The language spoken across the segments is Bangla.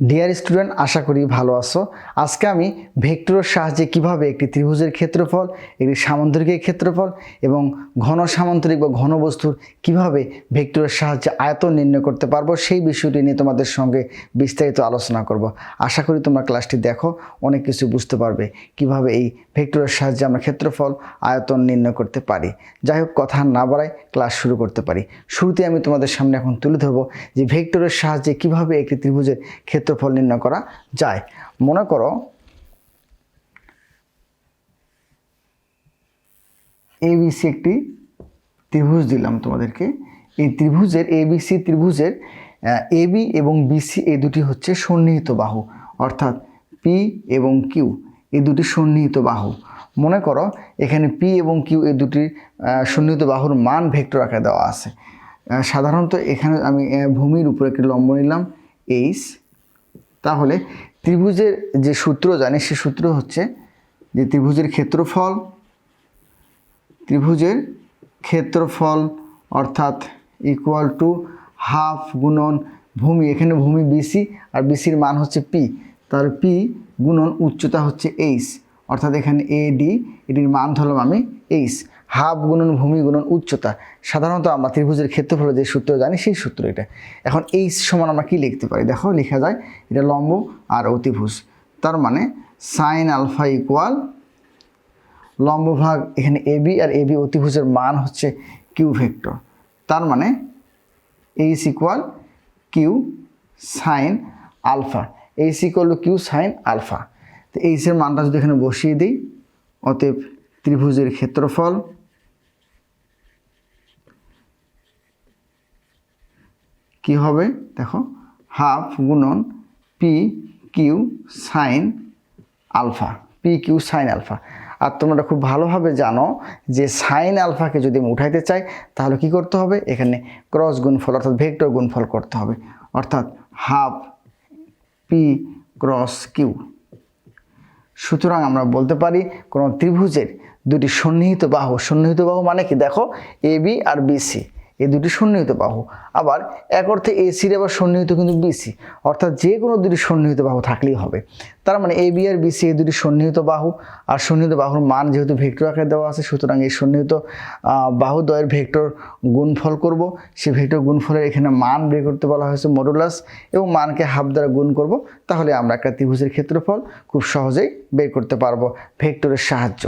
ডিয়ার স্টুডেন্ট আশা করি ভালো আছো। আজকে আমি ভেক্টরের সাহায্যে কীভাবে একটি ত্রিভুজের ক্ষেত্রফল, একটি সামান্তরিকের ক্ষেত্রফল এবং ঘন সামান্তরিক বা ঘন বস্তুর কীভাবে ভেক্টরের সাহায্যে আয়তন নির্ণয় করতে পারব, সেই বিষয়টি নিয়ে তোমাদের সঙ্গে বিস্তারিত আলোচনা করব। আশা করি তোমরা ক্লাসটি দেখো, অনেক কিছু বুঝতে পারবে কীভাবে এই ভেক্টরের সাহায্যে আমরা ক্ষেত্রফল, আয়তন নির্ণয় করতে পারি। যাই হোক, কথা না বাড়াই ক্লাস শুরু করতে পারি। শুরুতে আমি তোমাদের সামনে এখন তুলে ধরবো যে ভেক্টরের সাহায্যে কীভাবে একটি ত্রিভুজের ক্ষেত্রফল নির্ণয় করা যায়। মনে করো এবিসি একটি ত্রিভুজ দিলাম তোমাদেরকে। এই ত্রিভুজের এবিসি ত্রিভুজের এবি এবং বিসি এই দুটি হচ্ছে সন্নিহিত বাহু, অর্থাৎ পি এবং কিউ এই দুটি সন্নিহিত বাহু। মনে করো, এখানে পি এবং কিউ এই দুটি সন্নিহিত বাহুর মান ভেক্টর আকারে দেওয়া আছে। সাধারণত এখানে আমি ভূমির উপরে একটি লম্ব নিলাম এইচ তাহলে ত্রিভুজের যে সূত্র জানি সে সূত্র হচ্ছে যে ত্রিভুজের ক্ষেত্রফল ত্রিভুজের ক্ষেত্রফল অর্থাৎ ইকুয়াল টু হাফ গুণন ভূমি, এখানে ভূমি বিসি আর বিসির মান হচ্ছে পি তাহলে পি গুণন উচ্চতা হচ্ছে এইচ অর্থাৎ এখানে এ ডি এটির মান ধরলাম আমি এইচ হাফ গুণন, ভূমি গুণন, উচ্চতা। সাধারণত আমরা ত্রিভুজের ক্ষেত্রফলে যে সূত্র জানি, সেই সূত্র এটা। এখন এই সমান আমরা কি লিখতে পারি? দেখো, লেখা যায়, এটা লম্ব আর অতিভুজ। তার মানে সাইন আলফা ইকুয়াল লম্বভাগ এখানে এবি আর এবি অতিভুজের মান হচ্ছে কিউ ভেক্টর তার মানে H equal Q sine alpha H equal Q sine alpha তো এইচের মানটা যদি এখানে বসিয়ে দিই, অতএব ত্রিভুজের ক্ষেত্রফল কি হবে? দেখো, হাফ গুণন P Q sine alpha P Q sine alpha. আর তোমরা খুব ভালোভাবে জানো যে সাইন আলফাকে যদি আমি উঠাইতে চাই, তাহলে কি করতে হবে? এখানে ক্রস গুণফল অর্থাৎ ভেক্টর গুণফল করতে হবে। অর্থাৎ হাফ পি ক্রস কিউ সুতরাং আমরা বলতে পারি, কোনো ত্রিভুজের দুটি সন্নিহিত বাহু সন্নিহিত বাহু মানে কি? দেখো এ বি আর বিসি এই দুটি সন্নিহিত বাহু। আবার এক অর্থে এসির আবার সন্নিহিত কিন্তু বিসি অর্থাৎ যে কোনো দুটি সন্নিহিত বাহু থাকলেই হবে। তার মানে এ বি আর বিসি এই দুটি সন্নিহিত বাহু। আর সন্নিহিত বাহুর মান যেহেতু ভেক্টর আকারে দেওয়া আছে সুতরাং এই সন্নিহিত আহ, বাহুদ্বয়ের ভেক্টর গুণফল করব। সেই ভেক্টর গুণফলের এখানে মান বের করতে বলা হয়েছে মডুলাস এবং মানকে হাফ দ্বারা গুণ করব। তাহলে আমরা একটা ত্রিভুজের ক্ষেত্রফল খুব সহজেই বের করতে পারব ভেক্টরের সাহায্য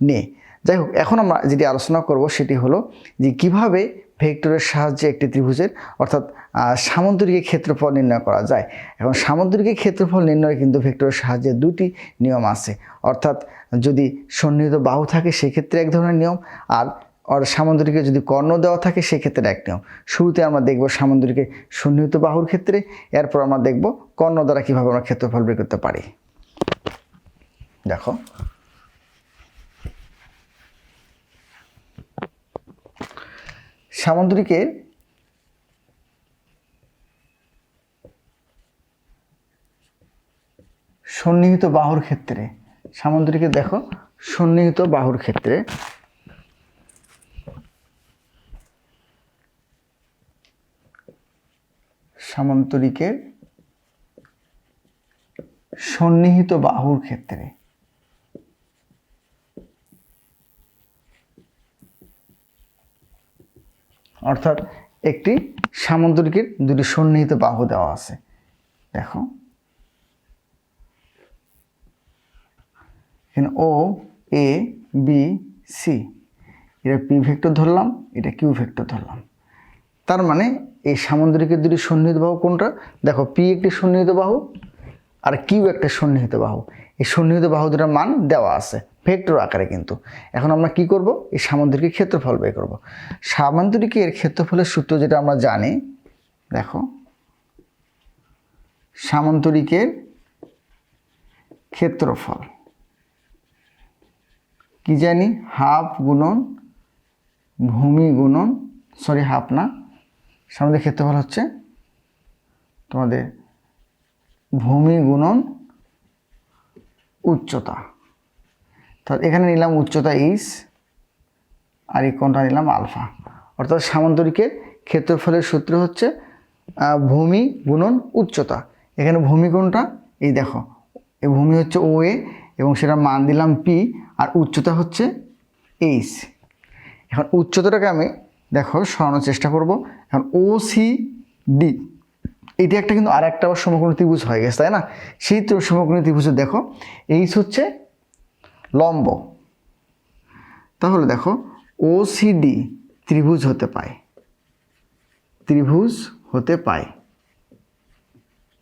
নিয়ে। যাই হোক এখন আমরা যেটি আলোচনা করব সেটি হলো যে কীভাবে ভেক্টরের সাহায্যে একটি ত্রিভুজের, অর্থাৎ সামন্তরিকের ক্ষেত্রফল নির্ণয় করা যায়। এখন সামন্তরিকের ক্ষেত্রফল নির্ণয় কিন্তু ভেক্টরের সাহায্যে দুটি নিয়ম আছে। অর্থাৎ, যদি সন্নিহিত বাহু থাকে, সেক্ষেত্রে এক ধরনের নিয়ম, আর আর সামন্তরিকে যদি কর্ণ দেওয়া থাকে, সেক্ষেত্রে এক নিয়ম। শুরুতে আমরা দেখব সামন্তরিকে সন্নিহিত বাহুর ক্ষেত্রে, এরপর আমরা দেখব কর্ণ দ্বারা কীভাবে আমরা ক্ষেত্রফল বের করতে পারি। দেখো। সামুদ্রিকের সন্নিহিত বাহুর ক্ষেত্রে সামুদ্রিকে দেখো সন্নিহিত বাহুর ক্ষেত্রে সামন্তরিকের সন্নিহিত বাহুর ক্ষেত্রে অর্থাৎ একটি সামুদ্রিকের দুটি সন্নিহিত বাহু দেওয়া আছে। দেখো। এখানে ও এ বি সি এটা পি ভেক্টর ধরলাম, এটা কিউ ভেক্টর ধরলাম। তার মানে এই সামুদ্রিকের দুটি সন্নিহিত বাহু কোনটা? দেখো পি একটি সন্নিহিত বাহু আর কিউ একটা সন্নিহিত বাহু। এই সন্নিহিত বাহু দুটার মান দেওয়া আছে, ভেক্টর আকারে কিন্তু। এখন আমরা কি করব? এই সামান্তরিকের ক্ষেত্রফল বের করব। সামান্তরিকের ক্ষেত্রফলের সূত্র যেটা আমরা জানি, দেখো সামান্তরিকের ক্ষেত্রফল। কি জানি? হাফ গুণন ভূমি গুণন, সরি হাফ না সামান্তরিক ক্ষেত্রফল হচ্ছে তোমাদের ভূমি গুণন উচ্চতা। তাহলে এখানে নিলাম উচ্চতা ইস আর এই কোনটা নিলাম আলফা অর্থাৎ সামান্তরিকের ক্ষেত্রফলের সূত্র হচ্ছে ভূমি গুণন উচ্চতা। এখানে ভূমি কোনটা এই দেখো, এই ভূমি হচ্ছে ও এ এবং সেটা মান দিলাম পি আর উচ্চতা হচ্ছে এইচ এখন উচ্চতাটাকে আমি, দেখো, সরানোর চেষ্টা করব। এখন ও সি ডি এটি একটা কিন্তু আর একটা আবার সমকোণী ত্রিভুজ হয়ে গেছে, তাই না? সেই তো সমকোণী ত্রিভুজে দেখো এইচ হচ্ছে লম্ব। তাহলে দেখো ও সি ডি ত্রিভুজ হতে পায়। ত্রিভুজ হতে পায়।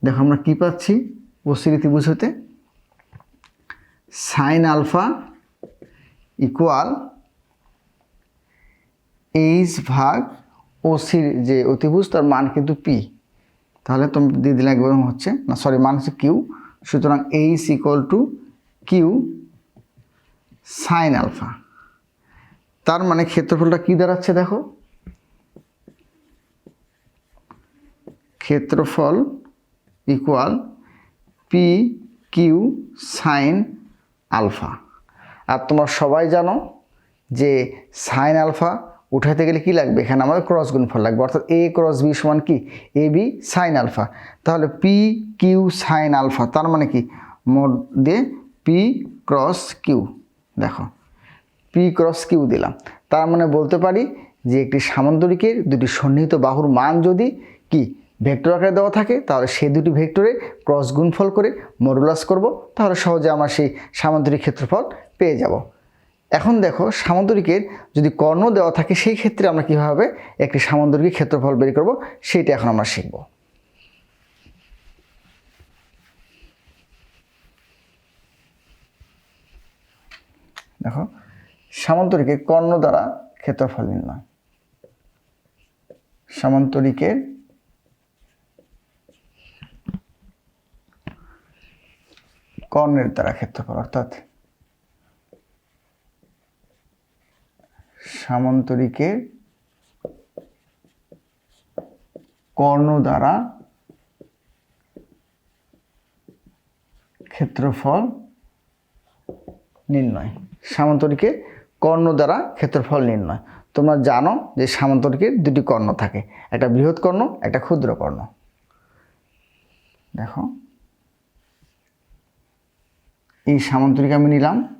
দেখো, আমরা কি পাচ্ছি? ও সি ডি ত্রিভুজ হতে সাইন আলফা ইকুয়াল এইচ ভাগ ও সির যে অতিভুজ তার মান কিন্তু পি তাহলে তুমি দিয়ে দিলে হচ্ছে, না সরি মান হচ্ছে কিউ, সুতরাং H equal to Q sine alpha তার মানে ক্ষেত্রফলটা কি দাঁড়াচ্ছে দেখো? ক্ষেত্রফল equal P Q sine alpha আর তোমরা সবাই জানো যে সাইন আলফা উঠাতে গেলে কি লাগবে? এখানে আমাদের ক্রস গুণফল লাগবে। অর্থাৎ এ ক্রস বি সমান কি? এ বি সাইন আলফা তাহলে পি কিউ সাইন আলফা তার মানে কি? মোট দিয়ে পি ক্রস কিউ দেখো পি ক্রস কিউ দিলাম। তার মানে বলতে পারি যে একটি সামান্তরিকের দুটি সন্নিহিত বাহুর মান যদি কি ভেক্টর আকারে দেওয়া থাকে, তাহলে সেই দুটি ভেক্টরে ক্রস গুণফল করে মডুলাস করব। তাহলে সহজে আমরা সেই সামান্তরিক ক্ষেত্রফল পেয়ে যাব। এখন দেখো সামান্তরিকের যদি কর্ণ দেওয়া থাকে, সেই ক্ষেত্রে আমরা কীভাবে একটি সামান্তরিকের ক্ষেত্রফল বের করব? সেইটা এখন আমরা শিখব। দেখো সামান্তরিকের কর্ণ দ্বারা ক্ষেত্রফল নির্ণয়। সামান্তরিকের কর্ণের দ্বারা ক্ষেত্রফল, অর্থাৎ সামান্তরিকের কর্ণ দ্বারা ক্ষেত্রফল নির্ণয়। সামান্তরিকের কর্ণ দ্বারা ক্ষেত্রফল নির্ণয়। তোমরা জানো যে সামান্তরিকের দুটি কর্ণ থাকে। একটা বৃহৎ কর্ণ, একটা ক্ষুদ্র কর্ণ। দেখো। এই সামান্তরিক আমি নিলাম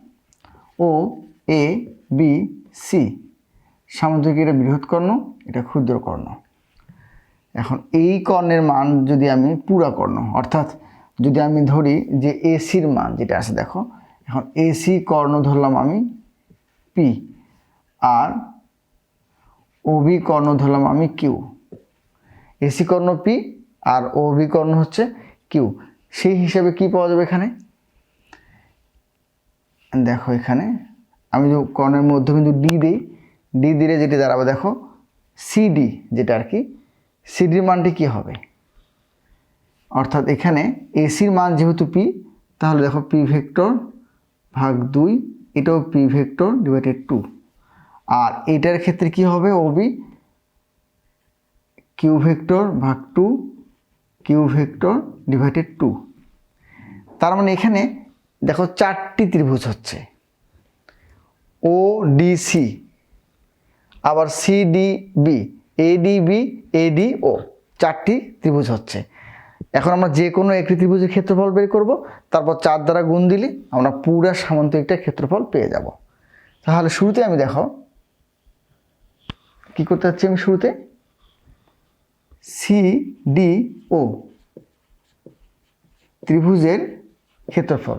ও এ, বি সি সামান্তরিক এটা বৃহৎ কর্ণ, এটা ক্ষুদ্র কর্ণ। এখন এই কর্ণের মান যদি আমি পুরা কর্ণ, অর্থাৎ যদি আমি ধরি যে এসির মান যেটা আছে, দেখো, এখন এসি কর্ণ ধরলাম আমি পি, আর ওবি কর্ণ ধরলাম আমি কিউ। এসি কর্ণ পি, আর ওবি কর্ণ হচ্ছে কিউ। সেই হিসাবে কি পাওয়া যাবে এখানে? দেখো এখানে আমি যে কর্ণের মধ্যে মধ্যবিন্দু ডি দিই ডি দিলে যেটি দাঁড়াবে, দেখো সিডি যেটা আর কি সিডির মানটি কি হবে? অর্থাৎ এখানে এসির মান যেহেতু পি তাহলে দেখো পি ভেক্টর ভাগ দুই, এটাও পি ভেক্টর ডিভাইডেড টু আর এটার ক্ষেত্রে কি হবে? ওবি কিউ ভেক্টর ভাগ two Q vector divided two তার মানে এখানে দেখো চারটি ত্রিভুজ হচ্ছে। ও ডিসি আবার সিডিবি এডিবি এডি ও চারটি ত্রিভুজ হচ্ছে। এখন আমরা যে কোনো একটি ত্রিভুজের ক্ষেত্রফল বের করব, তারপর চার দ্বারা গুণ দিলে আমরা পুরা সামান্তরিকটা ক্ষেত্রফল পেয়ে যাব। তাহলে শুরুতে আমি দেখো, কি করতে যাচ্ছি আমি শুরুতে? সি ডি ও ত্রিভুজের ক্ষেত্রফল।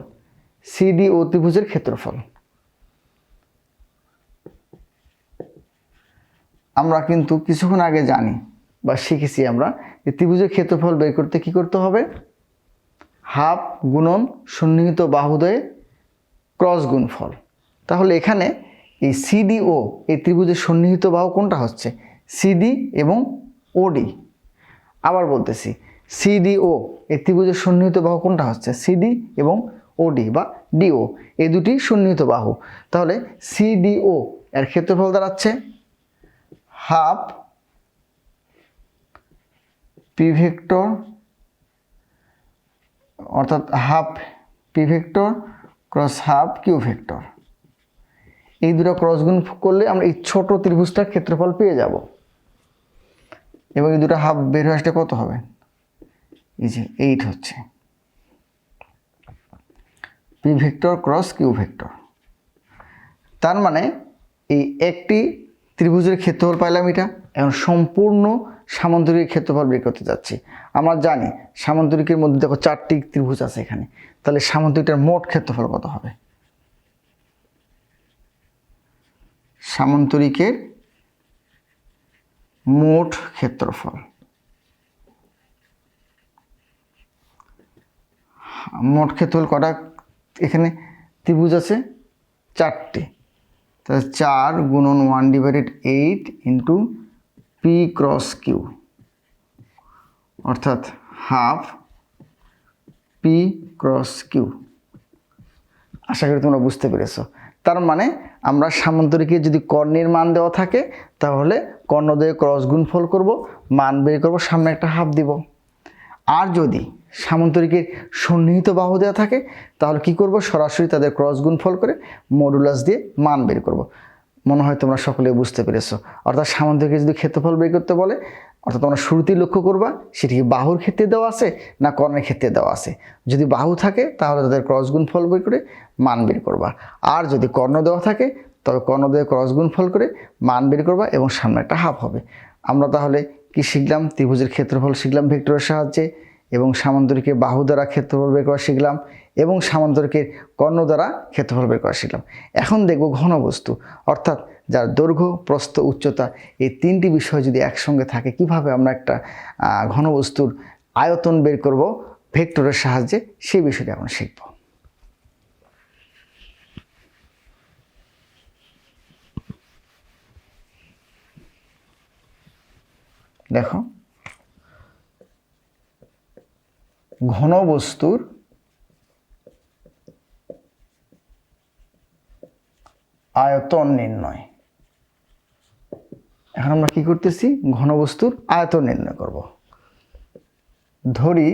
সিডি ও ত্রিভুজের ক্ষেত্রফল। আমরা কিন্তু কিছুক্ষণ আগে জানি বা শিখেছি আমরা যে ত্রিভুজের ক্ষেত্রফল বের করতে কি করতে হবে? হাফ গুণন সন্নিহিত বাহুদয়ে ক্রস গুণফল। তাহলে এখানে এই সিডি ও এই ত্রিভুজের সন্নিহিত বাহু কোনটা হচ্ছে? সিডি এবং ওডি আবার বলতেছি সিডি ও এই ত্রিভুজের সন্নিহিত বাহু কোনটা হচ্ছে? সিডি এবং ওডি বা ডিও এই দুটি সন্নিহিত বাহু। তাহলে সিডিও এর ক্ষেত্রফল দাঁড়াচ্ছে হাফ পি ভেক্টর অর্থাৎ half P vector cross half Q vector. এই দুটো ক্রস গুণ করলে আমরা এই ছোট ত্রিভুজটার ক্ষেত্রফল পেয়ে যাব। এবং এই দুটো হাফ বের হয়ে আসলে কত হবে? এই এইট হচ্ছে। P vector cross Q vector. তার মানে এই একটি ত্রিভুজের ক্ষেত্রফল পাইলাম এটা। এখন সম্পূর্ণ সামান্তরিক ক্ষেত্রফল বের করতে যাচ্ছি। আমরা জানি সামান্তরিকের মধ্যে দেখো চারটি ত্রিভুজ আছে এখানে। তাহলে সামান্তরিকটার মোট ক্ষেত্রফল কত হবে? সামান্তরিকের মোট ক্ষেত্রফল। মোট ক্ষেত্রফল কটা? এখানে ত্রিভুজ আছে চারটি। তাহলে চার গুণন one divided eight into P cross Q অর্থাৎ হাফ পি ক্রস কিউ আশা করি তোমরা বুঝতে পেরেছ। তার মানে আমরা সামান্তরিকে যদি কর্ণের মান দেওয়া থাকে, তাহলে কর্ণ দিয়ে ক্রস গুণফল করব, মান বের করব, সামনে একটা হাফ দিব। আর যদি সামান্তরিকের সন্নিহিত বাহু দেওয়া থাকে, তাহলে কি করব? সরাসরি তাদের ক্রস গুণফল করে মডুলাস দিয়ে মান বের করব। মনে হয় তোমরা সকলে বুঝতে পেরেছ। অর্থাৎ সামান্তরিকের যদি ক্ষেত্রফল বের করতে বলে, অর্থাৎ তোমরা শুরুতেই লক্ষ্য করবা, সেটি কি বাহুর ক্ষেত্রে দেওয়া আছে না কর্ণের ক্ষেত্রে দেওয়া আছে? যদি বাহু থাকে, তাহলে তাদের ক্রস গুণফল বের করে মান বের করবা। আর যদি কর্ণ দেওয়া থাকে, তবে কর্ণ দিয়ে ক্রস গুণফল করে মান বের করবা এবং সামনে একটা হাফ হবে। আমরা তাহলে কি শিখলাম? ত্রিভুজের ক্ষেত্রফল শিখলাম ভেক্টরের সাহায্যে। এবং সামান্তরিকের বাহু দ্বারা ক্ষেত্রফল বের করা শিখলাম এবং সামান্তরিকের কর্ণ দ্বারা ক্ষেত্রফল বের করা শিখলাম। এখন দেখব ঘনবস্তু অর্থাৎ যার দৈর্ঘ্য, প্রস্থ, উচ্চতা, এই তিনটি বিষয় যদি একসঙ্গে থাকে, কীভাবে আমরা একটা ঘনবস্তুর আয়তন বের করব, ভেক্টরের সাহায্যে সেই বিষয়টি এখন শিখব। দেখো ঘনবস্তুর আয়তন নির্ণয়। এখন আমরা কি করতেছি? ঘনবস্তুর আয়তন নির্ণয় করব। ধরি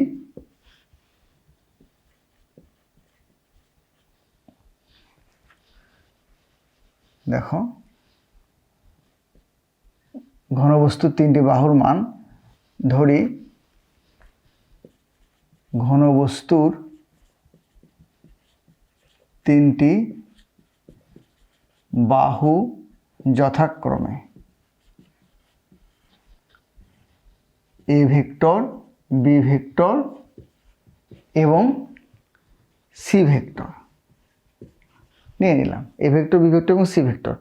দেখো ঘনবস্তুর তিনটি বাহুর মান ধরি ঘনবস্তুর তিনটি বাহু যথাক্রমে। এ ভেক্টর বি ভেক্টর এবং সি ভেক্টর। নিয়ে নিলাম। এ ভেক্টর বি ভেক্টর এবং সি ভেক্টর।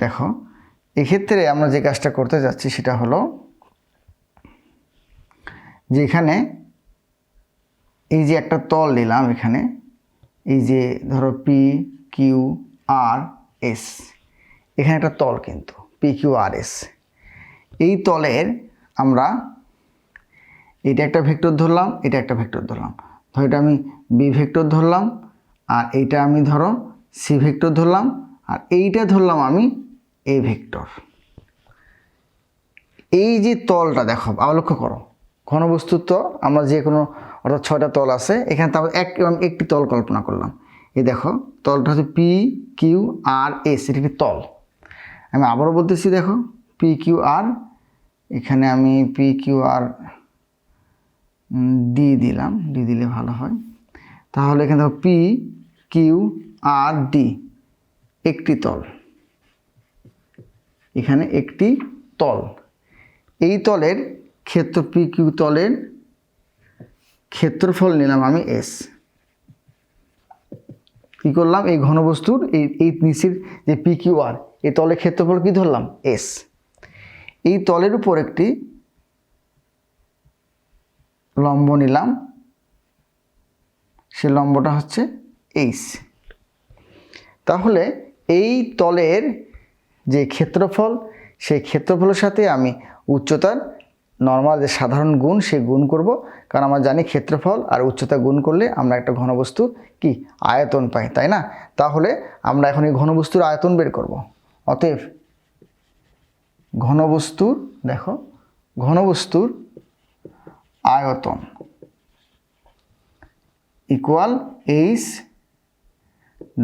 দেখো, এক্ষেত্রে আমরা যে কাজটা করতে যাচ্ছি সেটা হলো যে এখানে এই যে একটা তল নিলাম এখানে, এই যে ধরো পি কিউ আর এস এখানে একটা তল কিন্তু পি কিউ আর এস এই তলের আমরা এটা একটা ভেক্টর ধরলাম, এটা একটা ভেক্টর ধরলাম, ধরো এটা আমি বি ভেক্টর ধরলাম, আর এইটা আমি ধরো সি ভেক্টর ধরলাম, আর এইটা ধরলাম আমি এ ভেক্টর। এই যে তলটা দেখো, আবার লক্ষ্য করো। ঘনবস্তুর তো আমরা যে কোনো, অর্থাৎ ছয়টা তল আছে, এখানে তো আমরা এক এবং একটি তল কল্পনা করলাম। এই দেখো, তলটা হচ্ছে পি কিউ আর এস এটা একটি তল। আমি আবারও বলতেছি, দেখো পি কিউ আর এখানে আমি পি কিউ আর ডি দিলাম ডি দিলে ভালো হয়। তাহলে এখানে দেখো পি কিউ আর ডি একটি তল। এখানে একটি তল। এই তলের ক্ষেত্র পি কিউ তলের ক্ষেত্রফল নিলাম আমি এস কি করলাম? এই ঘনবস্তুর এই এই নিচের যে পি কিউ আর, এই তলের ক্ষেত্রফল কি ধরলাম? এস এই তলের উপর একটি লম্ব নিলাম। সে লম্বটা হচ্ছে এইচ তাহলে এই তলের যে ক্ষেত্রফল, সেই ক্ষেত্রফলের সাথে আমি উচ্চতার নর্মাল যে সাধারণ গুণ সে গুণ করব। কারণ আমরা জানি ক্ষেত্রফল আর উচ্চতা গুণ করলে আমরা একটা ঘনবস্তু কি? আয়তন পাই, তাই না? তাহলে আমরা এখন এই ঘনবস্তুর আয়তন বের করব। অতএব ঘনবস্তুর, দেখো, ঘনবস্তুর আয়তন ইকুয়াল এইচ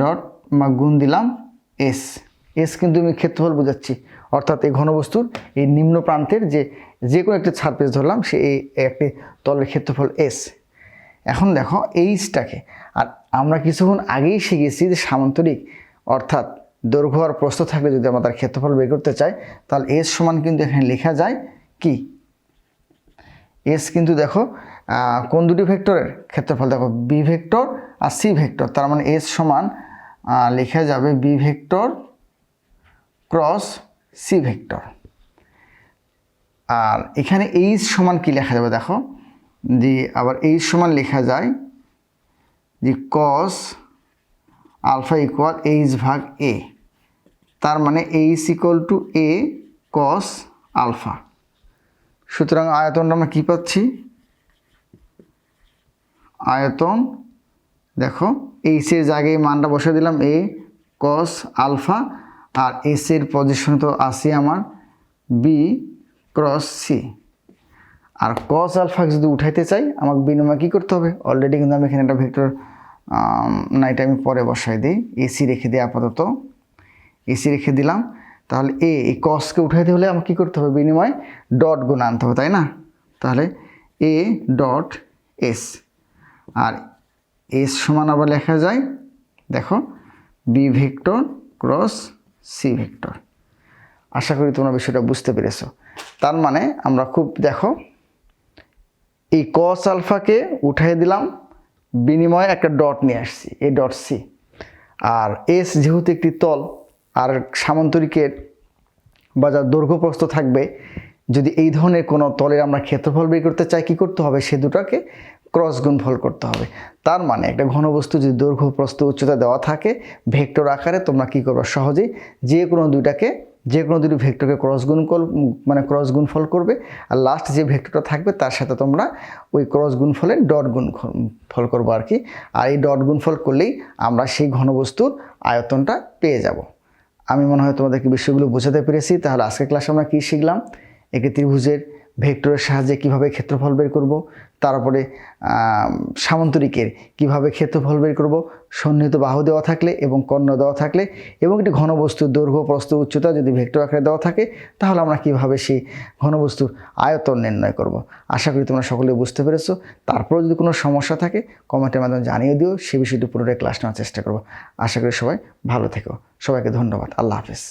ডট মা গুণ দিলাম এস এস কিন্তু আমি ক্ষেত্রফল বোঝাচ্ছি। অর্থাৎ এই ঘনবস্তুর এই নিম্ন প্রান্তের যে যে কোনো একটা সারফেস ধরলাম, সে এই একটি তলের ক্ষেত্রফল এস এখন দেখো এইচটাকে আর আমরা কিছুক্ষণ আগেই শিখেছি যে সামান্তরিক অর্থাৎ দৈর্ঘ্য আর প্রস্থ থাকলে যদি আমরা তার ক্ষেত্রফল বের করতে চাই, তাহলে এস সমান কিন্তু এখানে লেখা যায় কি? এস কিন্তু দেখো কোন দুটি ভেক্টরের ক্ষেত্রফল? দেখো বি ভেক্টর আর সি ভেক্টর। তার মানে এস সমান লেখা যাবে B vector cross C vector. আর এখানে এইচ সমান কি লেখা যাবে দেখো? যে আবার এইচ সমান লেখা যায় যে কস আলফা ইকুয়াল এইচ ভাগ এ। তার মানে H equal to A cos alpha. সুতরাং আয়তনটা আমরা কী পাচ্ছি? আয়তন, দেখো, এইচের জায়গায় মানটা বসে দিলাম এ কস আলফা আর এসের পজিশনে তো আসি আমার বি ক্রস সি আর কস আলফা যদি উঠাইতে চাই, আমাকে বিনিময় কী করতে হবে? অলরেডি কিন্তু আমি এখানে একটা ভেক্টর না এটা আমি পরে বসাই দিই। এসি রেখে দিই আপাতত। এসি রেখে দিলাম। তাহলে এ এই কসকে উঠাইতে হলে আমাকে কী করতে হবে? বিনিময় ডট গুণ আনতে হবে, তাই না? তাহলে এ ডট এস আর এস সমান আবার লেখা যায়, দেখো B vector cross C vector আশা করি তোমরা বিষয়টা বুঝতে পেরেছ। তার মানে আমরা খুব, দেখো, এই কস আলফাকে উঠাই দিলাম, বিনিময়ে একটা ডট নিয়ে আসছি, এই ডট সি আর এস যেহেতু একটি তল, আর সামান্তরিকের বা যার থাকবে, যদি এই ধরনের কোনো তলের আমরা ক্ষেত্রফল বের করতে চাই, কী করতে হবে? সে দুটাকে ক্রস গুণফল করতে হবে। তার মানে একটা ঘনবস্তু যদি দৈর্ঘ্য, প্রস্থ, উচ্চতা দেওয়া থাকে ভেক্টর আকারে, তোমরা কী করবে? সহজেই যে কোনো দুইটাকে, যে কোনো দুটি ভেক্টরকে ক্রস গুণ মানে ক্রস গুণফল করবে আর লাস্ট যে ভেক্টরটা থাকবে তার সাথে তোমরা ওই ক্রস গুণফলের ডট গুণ ফল করব আর কি। আর এই ডট গুণফল করলেই আমরা সেই ঘনবস্তুর আয়তনটা পেয়ে যাব। আমি মনে হয় তোমাদেরকে বিষয়গুলো বোঝাতে পেরেছি। তাহলে আজকের ক্লাসে আমরা কী শিখলাম? একটি ত্রিভুজের ভেক্টরের সাহায্যে কীভাবে ক্ষেত্রফল বের করব, তারপরে সামান্তরিকের কীভাবে ক্ষেত্রফল বের করব, সন্নিহিত বাহু দেওয়া থাকলে এবং কর্ণ দেওয়া থাকলে এবং একটি ঘনবস্তুর দৈর্ঘ্য, প্রস্থ, উচ্চতা যদি ভেক্টর আকারে দেওয়া থাকে, তাহলে আমরা কীভাবে সেই ঘনবস্তুর আয়তন নির্ণয় করব। আশা করি তোমরা সকলে বুঝতে পেরেছ। তারপরে যদি কোনো সমস্যা থাকে, কমেন্টের মাধ্যমে জানিয়ে দিও, সে বিষয়টি পুরোটাই ক্লাস নেওয়ার চেষ্টা করব। আশা করি সবাই ভালো থেকো। সবাইকে ধন্যবাদ। আল্লাহ হাফেজ।